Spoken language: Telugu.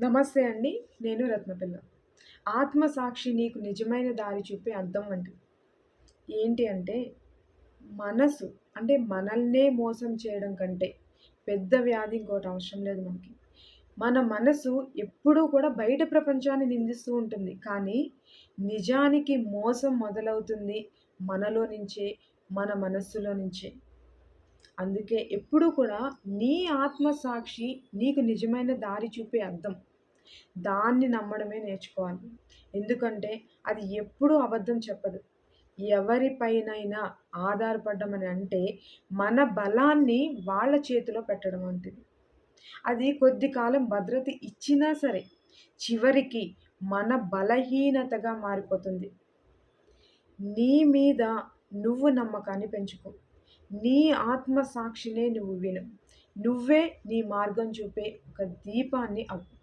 నమస్తే అండి. నేను రత్నపిల్ల. ఆత్మసాక్షి నీకు నిజమైన దారి చూపే అర్థం వంటిది. ఏంటి అంటే, మనసు అంటే మనల్నే మోసం చేయడం కంటే పెద్ద వ్యాధి ఇంకోటి అవసరం లేదు మనకి. మన మనసు ఎప్పుడూ కూడా బయట ప్రపంచాన్ని నిందిస్తూ ఉంటుంది. కానీ నిజానికి మోసం మొదలవుతుంది మనలో నుంచే, మన మనస్సులో నుంచే. అందుకే ఎప్పుడూ కూడా నీ ఆత్మసాక్షి నీకు నిజమైన దారి చూపే అర్థం దాన్ని నమ్మడమే నేర్చుకోవాలి. ఎందుకంటే అది ఎప్పుడూ అబద్ధం చెప్పదు. ఎవరిపైనైనా ఆధారపడ్డమని అంటే మన బలాన్ని వాళ్ళ చేతిలో పెట్టడం వంటిది. అది కొద్ది కాలం భద్రత ఇచ్చినా సరే చివరికి మన బలహీనతగా మారిపోతుంది. నీ మీద నువ్వు నమ్మకాన్ని పెంచుకో. నీ ఆత్మసాక్షినే నువ్వు విను. నువ్వే నీ మార్గం చూపే ఒక దీపాన్ని అవ్వు.